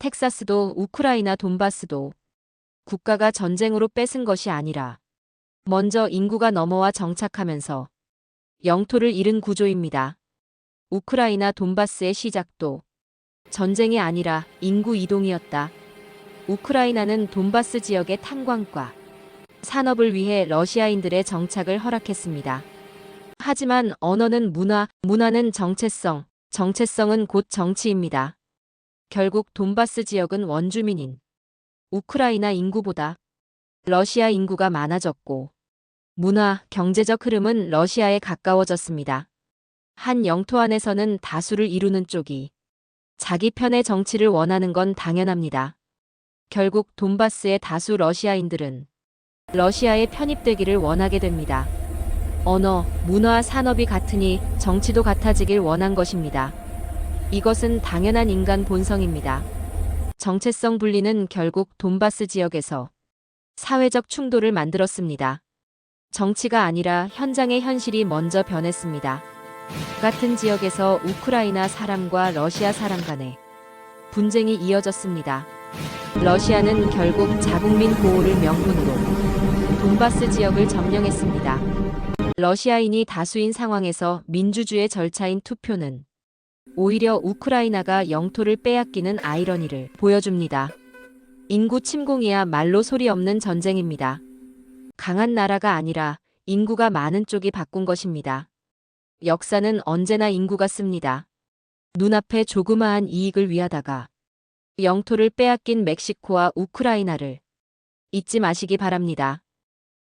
텍사스도 우크라이나 돈바스도 국가가 전쟁으로 뺏은 것이 아니라 먼저 인구가 넘어와 정착하면서 영토를 잃은 구조입니다. 우크라이나 돈바스의 시작도 전쟁이 아니라 인구 이동이었다. 우크라이나는 돈바스 지역의 탄광과 산업을 위해 러시아인들의 정착을 허락했습니다. 하지만 언어는 문화, 문화는 정체성, 정체성은 곧 정치입니다. 결국 돈바스 지역은 원주민인 우크라이나 인구보다 러시아 인구가 많아졌고 문화, 경제적 흐름은 러시아에 가까워졌습니다. 한 영토 안에서는 다수를 이루는 쪽이 자기 편의 정치를 원하는 건 당연합니다. 결국 돈바스의 다수 러시아인들은 러시아에 편입되기를 원하게 됩니다. 언어, 문화, 산업이 같으니 정치도 같아지길 원한 것입니다. 이것은 당연한 인간 본성입니다. 정체성 분리는 결국 돈바스 지역에서 사회적 충돌을 만들었습니다. 정치가 아니라 현장의 현실이 먼저 변했습니다. 같은 지역에서 우크라이나 사람과 러시아 사람 간의 분쟁이 이어졌습니다. 러시아는 결국 자국민 보호를 명분으로 돈바스 지역을 점령했습니다. 러시아인이 다수인 상황에서 민주주의 절차인 투표는 오히려 우크라이나가 영토를 빼앗기는 아이러니를 보여줍니다. 인구 침공이야 말로 소리 없는 전쟁입니다. 강한 나라가 아니라 인구가 많은 쪽이 바꾼 것입니다. 역사는 언제나 인구가 씁니다. 눈앞에 조그마한 이익을 위하다가 영토를 빼앗긴 멕시코와 우크라이나를 잊지 마시기 바랍니다.